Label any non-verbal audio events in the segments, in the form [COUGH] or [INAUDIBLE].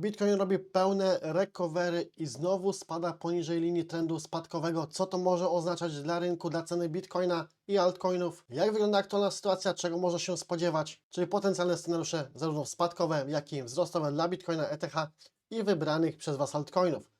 Bitcoin robi pełne recovery i znowu spada poniżej linii trendu spadkowego. Co to może oznaczać dla rynku, dla ceny Bitcoina i altcoinów? Jak wygląda aktualna sytuacja, czego może się spodziewać? Czyli potencjalne scenariusze zarówno spadkowe, jak i wzrostowe dla Bitcoina, ETH i wybranych przez Was altcoinów.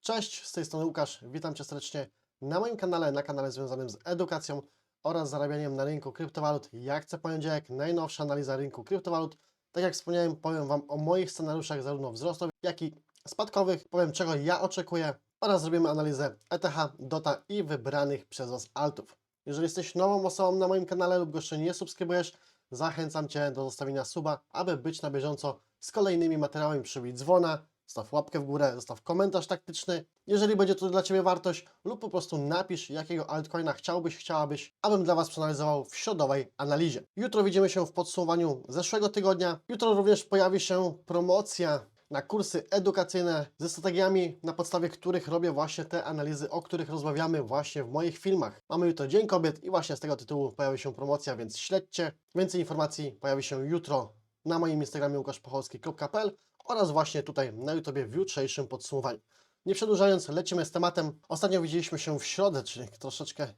Cześć, z tej strony Łukasz, witam Cię serdecznie na moim kanale, na kanale związanym z edukacją oraz zarabianiem na rynku kryptowalut. Jak co poniedziałek, najnowsza analiza rynku kryptowalut. Tak jak wspomniałem, powiem Wam o moich scenariuszach zarówno wzrostowych, jak i spadkowych. Powiem czego ja oczekuję oraz zrobimy analizę ETH, DOTA i wybranych przez Was altów. Jeżeli jesteś nową osobą na moim kanale lub go jeszcze nie subskrybujesz, zachęcam Cię do zostawienia suba, aby być na bieżąco z kolejnymi materiałami, przybić dzwona, zostaw łapkę w górę, zostaw komentarz taktyczny, jeżeli będzie to dla Ciebie wartość, lub po prostu napisz, jakiego altcoina chciałbyś, chciałabyś, abym dla Was przeanalizował w środowej analizie. Jutro widzimy się w podsumowaniu zeszłego tygodnia. Jutro również pojawi się promocja na kursy edukacyjne ze strategiami, na podstawie których robię właśnie te analizy, o których rozmawiamy właśnie w moich filmach. Mamy jutro Dzień Kobiet i właśnie z tego tytułu pojawi się promocja, więc śledźcie. Więcej informacji pojawi się jutro na moim Instagramie łukaszpochowski.pl oraz właśnie tutaj na YouTubie w jutrzejszym podsumowaniu. Nie przedłużając, lecimy z tematem. Ostatnio widzieliśmy się w środę, czyli troszeczkę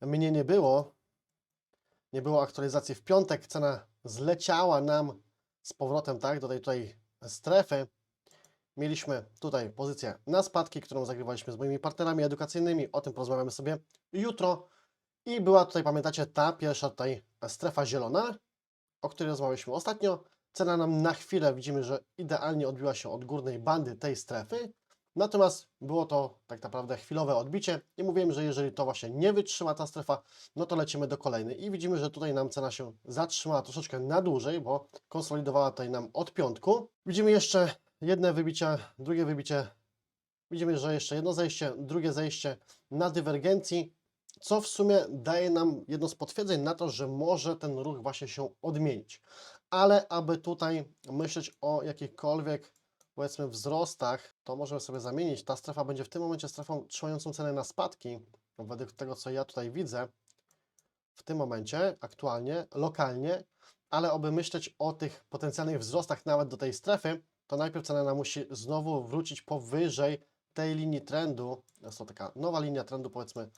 mnie nie było. Nie było aktualizacji w piątek. Cena zleciała nam z powrotem, tak, do tej tutaj strefy. Mieliśmy tutaj pozycję na spadki, którą zagrywaliśmy z moimi partnerami edukacyjnymi. O tym porozmawiamy sobie jutro. I była tutaj, pamiętacie, ta pierwsza tutaj strefa zielona, o której rozmawialiśmy ostatnio. Cena nam na chwilę widzimy, że idealnie odbiła się od górnej bandy tej strefy. Natomiast było to tak naprawdę chwilowe odbicie i mówiłem, że jeżeli to właśnie nie wytrzyma ta strefa, no to lecimy do kolejnej i widzimy, że tutaj nam cena się zatrzymała troszeczkę na dłużej, bo konsolidowała tutaj nam od piątku. Widzimy jeszcze jedne wybicie, drugie wybicie. Widzimy, że jeszcze jedno zejście, drugie zejście na dywergencji, co w sumie daje nam jedno z potwierdzeń na to, że może ten ruch właśnie się odmienić. Ale aby tutaj myśleć o jakichkolwiek powiedzmy wzrostach, to możemy sobie zamienić. Ta strefa będzie w tym momencie strefą trzymającą cenę na spadki, według tego co ja tutaj widzę w tym momencie, aktualnie, lokalnie, ale aby myśleć o tych potencjalnych wzrostach nawet do tej strefy, to najpierw cena nam musi znowu wrócić powyżej tej linii trendu. Jest to taka nowa linia trendu, powiedzmy,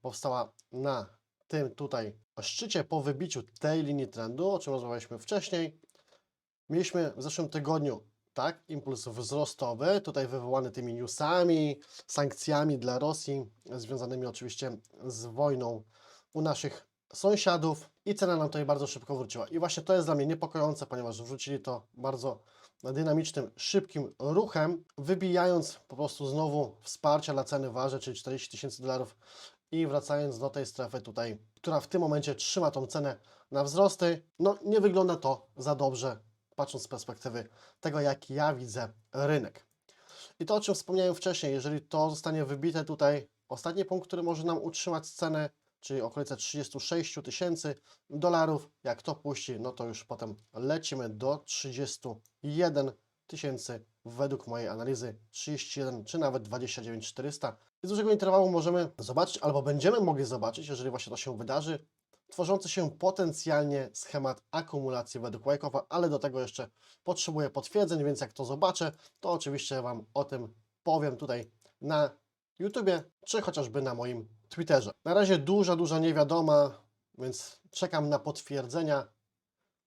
powstała na tym tutaj szczycie po wybiciu tej linii trendu, o czym rozmawialiśmy wcześniej. Mieliśmy w zeszłym tygodniu tak, impuls wzrostowy, tutaj wywołany tymi newsami, sankcjami dla Rosji, związanymi oczywiście z wojną u naszych sąsiadów. I cena nam tutaj bardzo szybko wróciła. I właśnie to jest dla mnie niepokojące, ponieważ wrzucili to bardzo dynamicznym, szybkim ruchem, wybijając po prostu znowu wsparcia dla ceny waży, czyli 40 tysięcy dolarów. I wracając do tej strefy tutaj, która w tym momencie trzyma tą cenę na wzrosty, no nie wygląda to za dobrze, patrząc z perspektywy tego, jak ja widzę rynek. I to, o czym wspomniałem wcześniej, jeżeli to zostanie wybite tutaj, ostatni punkt, który może nam utrzymać cenę, czyli okolice 36 tysięcy dolarów, jak to puści, no to już potem lecimy do 31 tysięcy według mojej analizy 31 czy nawet 29 400. I z dużego interwału możemy zobaczyć, albo będziemy mogli zobaczyć, jeżeli właśnie to się wydarzy, tworzący się potencjalnie schemat akumulacji według Wyckoff'a, ale do tego jeszcze potrzebuję potwierdzeń, więc jak to zobaczę, to oczywiście Wam o tym powiem tutaj na YouTubie, czy chociażby na moim Twitterze. Na razie duża, duża niewiadoma, więc czekam na potwierdzenia,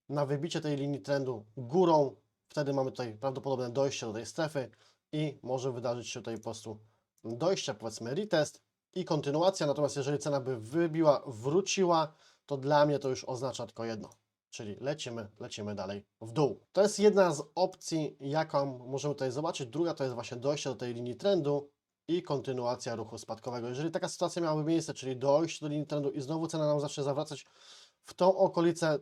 na wybicie tej linii trendu górą. Wtedy mamy tutaj prawdopodobne dojście do tej strefy i może wydarzyć się tutaj po prostu dojście, powiedzmy retest i kontynuacja. Natomiast jeżeli cena by wybiła, wróciła, to dla mnie to już oznacza tylko jedno. Czyli lecimy, lecimy dalej w dół. To jest jedna z opcji, jaką możemy tutaj zobaczyć. Druga to jest właśnie dojście do tej linii trendu i kontynuacja ruchu spadkowego. Jeżeli taka sytuacja miałaby miejsce, czyli dojście do linii trendu i znowu cena nam zacznie zawracać w tą okolicę,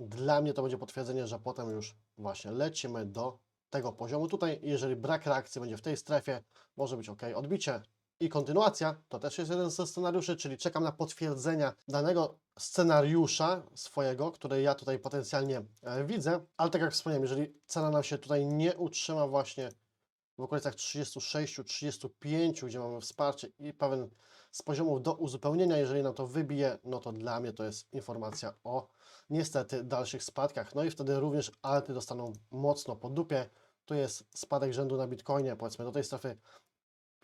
dla mnie to będzie potwierdzenie, że potem już właśnie lecimy do tego poziomu. Tutaj, jeżeli brak reakcji będzie w tej strefie, może być ok, odbicie i kontynuacja, to też jest jeden ze scenariuszy, czyli czekam na potwierdzenia danego scenariusza swojego, który ja tutaj potencjalnie e, widzę, ale tak jak wspomniałem, jeżeli cena nam się tutaj nie utrzyma właśnie w okolicach 36-35, gdzie mamy wsparcie i pewien z poziomów do uzupełnienia, jeżeli nam to wybije, no to dla mnie to jest informacja o niestety dalszych spadkach. No i wtedy również alty dostaną mocno po dupie, tu jest spadek rzędu na Bitcoinie, powiedzmy do tej strefy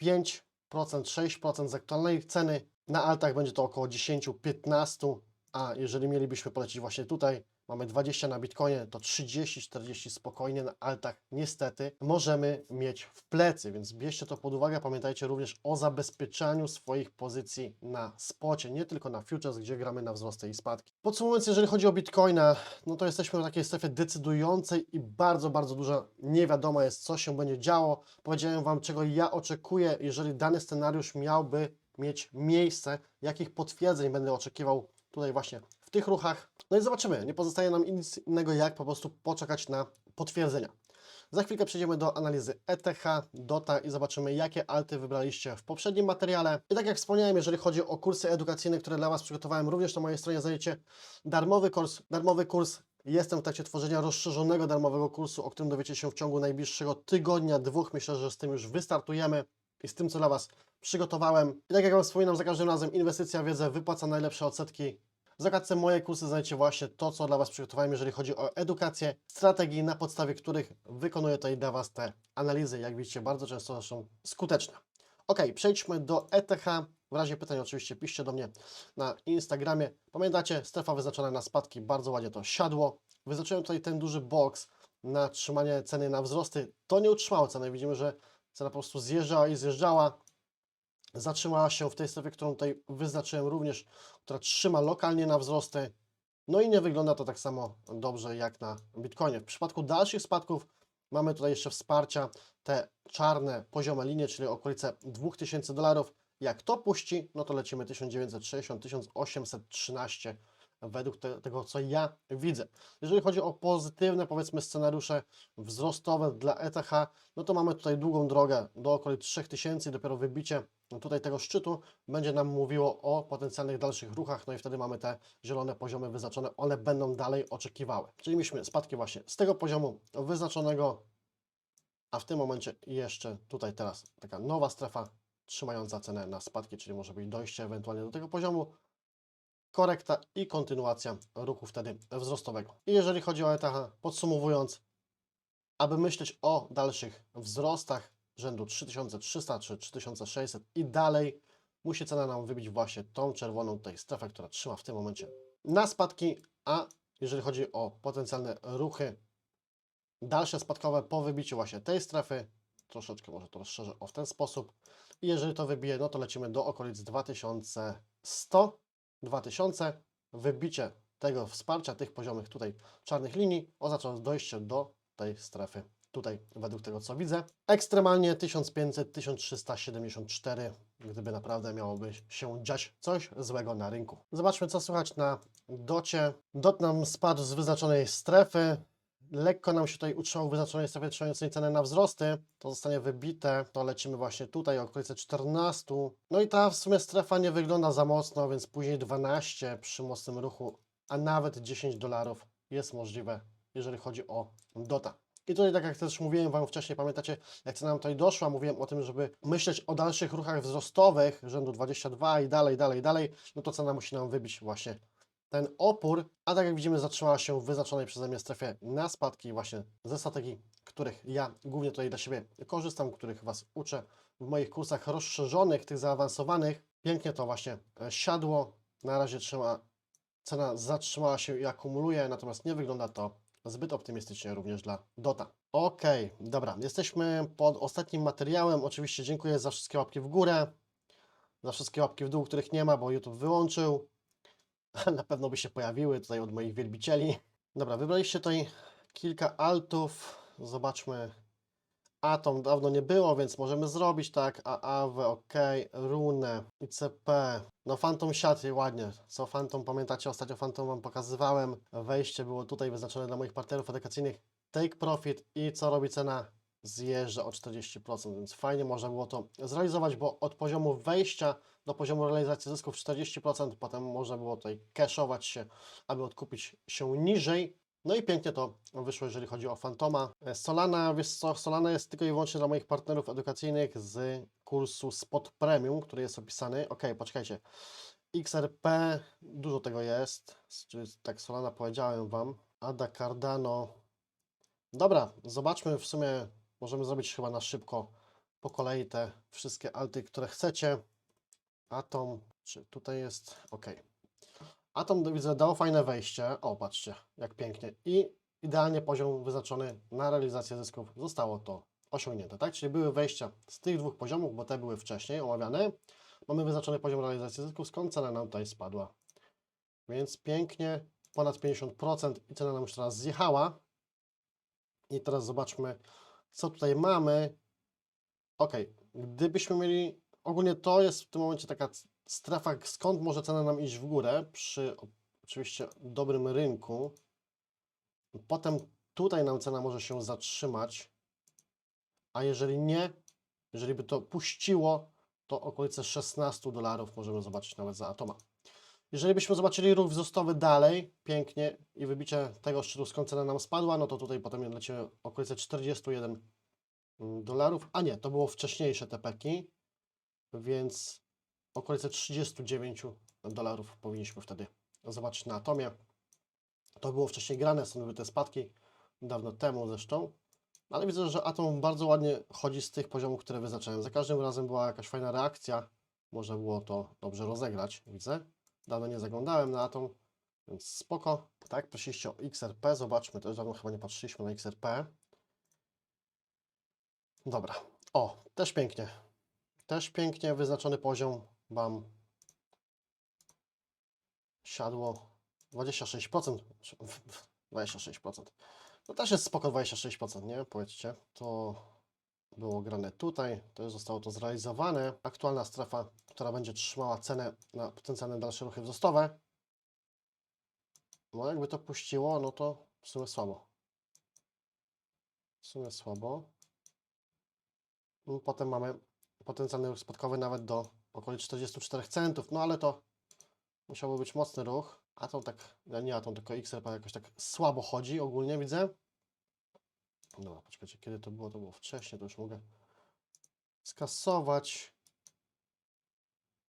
5%, 6% z aktualnej ceny. Na altach będzie to około 10-15%, a jeżeli mielibyśmy polecić właśnie tutaj, mamy 20 na Bitcoinie, to 30-40 spokojnie na altach niestety możemy mieć w plecy, więc bierzcie to pod uwagę. Pamiętajcie również o zabezpieczaniu swoich pozycji na spocie, nie tylko na futures, gdzie gramy na wzrosty i spadki. Podsumowując, jeżeli chodzi o Bitcoina, no to jesteśmy w takiej strefie decydującej i bardzo, bardzo duża niewiadoma jest, co się będzie działo. Powiedziałem Wam, czego ja oczekuję, jeżeli dany scenariusz miałby mieć miejsce, jakich potwierdzeń będę oczekiwał tutaj właśnie tych ruchach. No i zobaczymy. Nie pozostaje nam nic innego, jak po prostu poczekać na potwierdzenia. Za chwilkę przejdziemy do analizy ETH, DOTA i zobaczymy, jakie alty wybraliście w poprzednim materiale. I tak jak wspomniałem, jeżeli chodzi o kursy edukacyjne, które dla Was przygotowałem, również na mojej stronie znajdziecie darmowy kurs. Darmowy kurs. Jestem w trakcie tworzenia rozszerzonego darmowego kursu, o którym dowiecie się w ciągu najbliższego tygodnia, dwóch. Myślę, że z tym już wystartujemy i z tym, co dla Was przygotowałem. I tak jak Wam wspominam, za każdym razem inwestycja w wiedzę wypłaca najlepsze odsetki. W zakładce moje kursy znajdziecie właśnie to, co dla Was przygotowałem, jeżeli chodzi o edukację, strategii, na podstawie których wykonuję tutaj dla Was te analizy. Jak widzicie, bardzo często są skuteczne. Ok, przejdźmy do ETH. W razie pytań oczywiście piszcie do mnie na Instagramie. Pamiętacie, strefa wyznaczona na spadki, bardzo ładnie to siadło. Wyznaczyłem tutaj ten duży box na trzymanie ceny na wzrosty. To nie utrzymało ceny. Widzimy, że cena po prostu zjeżdżała i zjeżdżała zatrzymała się w tej strefie, którą tutaj wyznaczyłem również, która trzyma lokalnie na wzrosty. No i nie wygląda to tak samo dobrze jak na Bitcoinie. W przypadku dalszych spadków mamy tutaj jeszcze wsparcia, te czarne poziome linie, czyli okolice 2000 dolarów. Jak to puści, no to lecimy 1960, 1813 według te, tego, co ja widzę. Jeżeli chodzi o pozytywne, powiedzmy, scenariusze wzrostowe dla ETH, no to mamy tutaj długą drogę do okolic 3000 i dopiero wybicie tutaj tego szczytu będzie nam mówiło o potencjalnych dalszych ruchach, no i wtedy mamy te zielone poziomy wyznaczone, one będą dalej oczekiwały. Czyli mieliśmy spadki właśnie z tego poziomu wyznaczonego, a w tym momencie jeszcze tutaj teraz taka nowa strefa trzymająca cenę na spadki, czyli może być dojście ewentualnie do tego poziomu, korekta i kontynuacja ruchu wtedy wzrostowego. I jeżeli chodzi o ETH, podsumowując, aby myśleć o dalszych wzrostach rzędu 3300 czy 3600 i dalej, musi cena nam wybić właśnie tą czerwoną tutaj strefę, która trzyma w tym momencie na spadki, a jeżeli chodzi o potencjalne ruchy dalsze spadkowe po wybiciu właśnie tej strefy, troszeczkę może to rozszerzę o w ten sposób. I jeżeli to wybije, no to lecimy do okolic 2100 2000, wybicie tego wsparcia, tych poziomych tutaj czarnych linii oznacza dojście do tej strefy tutaj według tego co widzę. Ekstremalnie 1500-1374, gdyby naprawdę miałoby się dziać coś złego na rynku. Zobaczmy co słychać na docie. Dot nam spadł z wyznaczonej strefy. Lekko nam się tutaj utrzymał w wyznaczonej strefie trzymającej cenę na wzrosty. To zostanie wybite. To lecimy właśnie tutaj, okolice 14. No i ta w sumie strefa nie wygląda za mocno, więc później 12 przy mocnym ruchu, a nawet 10 dolarów jest możliwe, jeżeli chodzi o Dota. I tutaj, tak jak też mówiłem Wam wcześniej, pamiętacie, jak cena nam tutaj doszła, mówiłem o tym, żeby myśleć o dalszych ruchach wzrostowych, rzędu 22 i dalej, dalej, dalej, no to cena musi nam wybić właśnie ten opór, a tak jak widzimy zatrzymała się w wyznaczonej przeze mnie strefie na spadki właśnie ze strategii, których ja głównie tutaj dla siebie korzystam, których Was uczę w moich kursach rozszerzonych, tych zaawansowanych. Pięknie to właśnie e, siadło, na razie trzyma, cena zatrzymała się i akumuluje, natomiast nie wygląda to zbyt optymistycznie również dla Dota. Ok, dobra, jesteśmy pod ostatnim materiałem. Oczywiście dziękuję za wszystkie łapki w górę, za wszystkie łapki w dół, których nie ma, bo YouTube wyłączył. [LAUGHS] Na pewno by się pojawiły tutaj od moich wielbicieli. Dobra, wybraliście tutaj kilka altów. Zobaczmy. Atom dawno nie było, więc możemy zrobić tak. AAW, OK, Rune, ICP. No Phantom siatry, ładnie. Co Phantom, pamiętacie, ostatnio Phantom Wam pokazywałem. Wejście było tutaj wyznaczone dla moich partnerów edukacyjnych. Take profit i co robi cena? Zjeżdża o 40%, więc fajnie można było to zrealizować, bo od poziomu wejścia do poziomu realizacji zysków 40%, potem można było tutaj cashować się, aby odkupić się niżej. No i pięknie to wyszło, jeżeli chodzi o Fantoma. Solana, wiesz co, Solana jest tylko i wyłącznie dla moich partnerów edukacyjnych z kursu Spot Premium, który jest opisany. Ok, poczekajcie. XRP, dużo tego jest. Czyli tak, Solana powiedziałem Wam. Ada Cardano, Dobra, zobaczmy w sumie, możemy zrobić chyba na szybko po kolei te wszystkie alty, które chcecie. Atom, czy tutaj jest, ok. Atom widzę dało fajne wejście, o patrzcie, jak pięknie. I idealnie poziom wyznaczony na realizację zysków zostało to osiągnięte, tak? Czyli były wejścia z tych dwóch poziomów, bo te były wcześniej omawiane. Mamy wyznaczony poziom realizacji zysków, skąd cena nam tutaj spadła. Więc pięknie, ponad 50% i cena nam już teraz zjechała. I teraz zobaczmy, co tutaj mamy. Ok, gdybyśmy mieli, ogólnie to jest w tym momencie taka strefa, skąd może cena nam iść w górę, przy oczywiście dobrym rynku. Potem tutaj nam cena może się zatrzymać, a jeżeli nie, jeżeli by to puściło, to okolice 16 dolarów możemy zobaczyć nawet za atoma. Jeżeli byśmy zobaczyli ruch wzrostowy dalej, pięknie i wybicie tego szczytu, skąd cena nam spadła, no to tutaj potem lecimy okolice 41 mm, dolarów, a nie, to było wcześniejsze te peki, więc okolice 39 dolarów powinniśmy wtedy zobaczyć na atomie. To było wcześniej grane, są były te spadki, dawno temu zresztą, ale widzę, że atom bardzo ładnie chodzi z tych poziomów, które wyznaczałem. Za każdym razem była jakaś fajna reakcja, może było to dobrze rozegrać, widzę. Dawno nie zaglądałem na atom, więc spoko. Tak, prosiliście o XRP, zobaczmy, już dawno chyba nie patrzyliśmy na XRP. Dobra, o, też pięknie. Też pięknie wyznaczony poziom, bam. Siadło 26%. 26%. No też jest spoko 26%, nie? Powiedzcie. To było grane tutaj, to już zostało to zrealizowane. Aktualna strefa, która będzie trzymała cenę na potencjalne dalsze ruchy wzrostowe. No jakby to puściło, no to w sumie słabo. W sumie słabo. No, Potem mamy potencjalny ruch spadkowy nawet do okolic 44 centów, no ale to musiałby być mocny ruch. A to tak, nie Atom, tylko XRP jakoś tak słabo chodzi ogólnie widzę. Dobra, poczekajcie, kiedy to było? To było wcześniej, to już mogę skasować.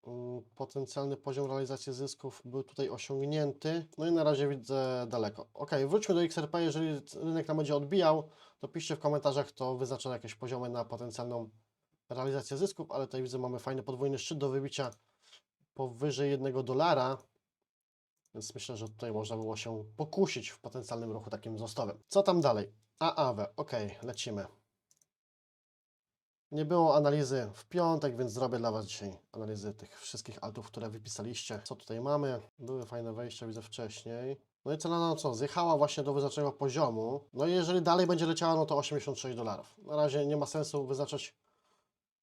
Mm, Potencjalny poziom realizacji zysków był tutaj osiągnięty. No i na razie widzę daleko. Ok, wróćmy do XRP. Jeżeli rynek nam będzie odbijał, to piszcie w komentarzach, to wyznaczę jakieś poziomy na potencjalną realizację zysków, ale tutaj widzę, mamy fajny podwójny szczyt do wybicia powyżej 1 dolara. Więc myślę, że tutaj można było się pokusić w potencjalnym ruchu takim wzrostowym. Co tam dalej? AAW, ok, lecimy. Nie było analizy w piątek, więc zrobię dla Was dzisiaj analizy tych wszystkich altów, które wypisaliście. Co tutaj mamy? Były fajne wejścia, widzę wcześniej. No i cena na co? Zjechała właśnie do wyznaczonego poziomu. No i jeżeli dalej będzie leciała, no to 86 dolarów. Na razie nie ma sensu wyznaczać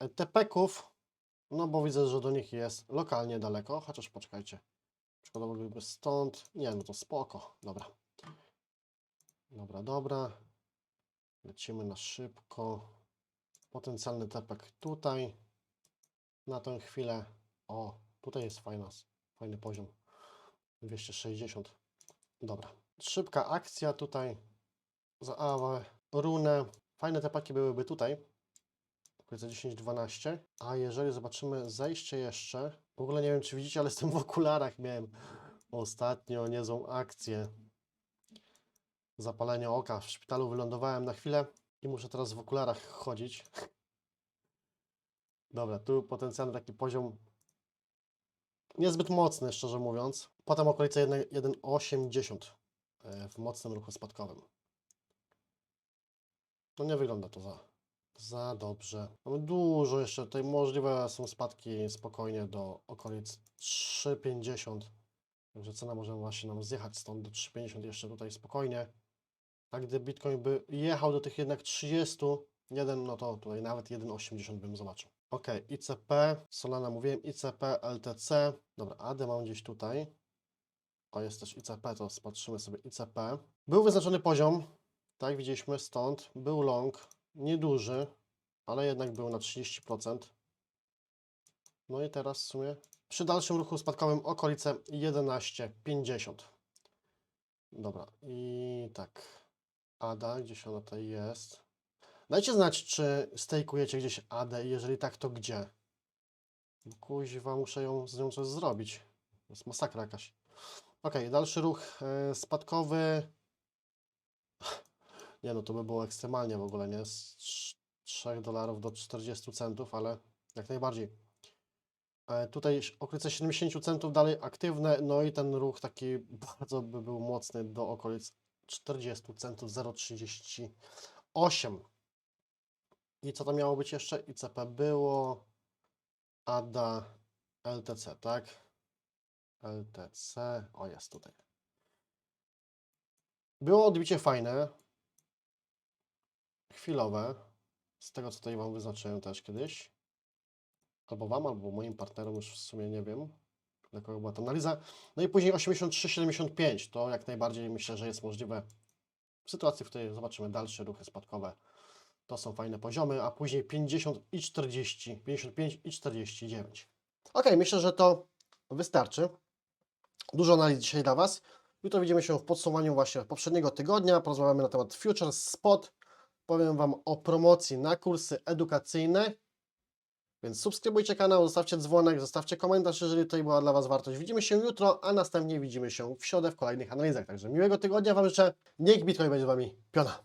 tepeków, no bo widzę, że do nich jest lokalnie daleko, chociaż poczekajcie. Przykładowo gdyby stąd, nie no to spoko, dobra. Dobra, dobra. Lecimy na szybko. Potencjalny tepek tutaj. Na tę chwilę. O, tutaj jest fajna, fajny poziom. 260. Dobra. Szybka akcja tutaj. Za awę, runę. Fajne tepaki byłyby tutaj. Okolice 10-12. A jeżeli zobaczymy zejście jeszcze. W ogóle nie wiem, czy widzicie, ale jestem w okularach. Miałem ostatnio niezłą akcję. Zapalenie oka. W szpitalu wylądowałem na chwilę i muszę teraz w okularach chodzić. Dobra, tu potencjalny taki poziom niezbyt mocny, szczerze mówiąc. Potem okolice 1 1,80 e, w mocnym ruchu spadkowym. No nie wygląda to za, za dobrze. Mamy dużo jeszcze, tutaj możliwe są spadki spokojnie do okolic 3,50. Także cena może właśnie nam zjechać stąd do 3,50 jeszcze tutaj spokojnie. A gdy Bitcoin by jechał do tych jednak 31, no to tutaj nawet 1,80 bym zobaczył. Ok, ICP, Solana mówiłem, ICP, LTC. Dobra, AD mam gdzieś tutaj. O, jest też ICP, to spatrzymy sobie ICP. Był wyznaczony poziom, tak widzieliśmy stąd. Był long, nieduży, ale jednak był na 30%. No i teraz w sumie przy dalszym ruchu spadkowym okolice 11,50. Dobra, i tak. ADA, gdzieś ona tutaj jest. Dajcie znać, czy stejkujecie gdzieś AD i jeżeli tak, to gdzie? Kuźwa, muszę ją z nią coś zrobić. To jest masakra jakaś. Ok, dalszy ruch e, spadkowy. Nie no, to by było ekstremalnie w ogóle, nie? Z trz- 3 dolarów do 40 centów, ale jak najbardziej. E, Tutaj okolice 70 centów dalej aktywne, no i ten ruch taki [LAUGHS] bardzo by był mocny do okolic 40 centów 0,38. I co to miało być jeszcze? ICP było, ADA, LTC, tak? LTC, o jest tutaj. Było odbicie fajne, chwilowe, z tego co tutaj Wam wyznaczyłem też kiedyś. Albo Wam, albo moim partnerom, już w sumie nie wiem, dla kogo była ta analiza. No i później 83,75, to jak najbardziej myślę, że jest możliwe w sytuacji, w której zobaczymy dalsze ruchy spadkowe. To są fajne poziomy, a później 50 i 40, 55 i 49. Ok, myślę, że to wystarczy. Dużo analiz dzisiaj dla Was. Jutro widzimy się w podsumowaniu właśnie poprzedniego tygodnia. Porozmawiamy na temat Futures Spot. Powiem Wam o promocji na kursy edukacyjne. Więc subskrybujcie kanał, zostawcie dzwonek, zostawcie komentarz, jeżeli tutaj była dla Was wartość. Widzimy się jutro, a następnie widzimy się w środę w kolejnych analizach. Także miłego tygodnia Wam życzę. Niech Bitcoin będzie z Wami piona.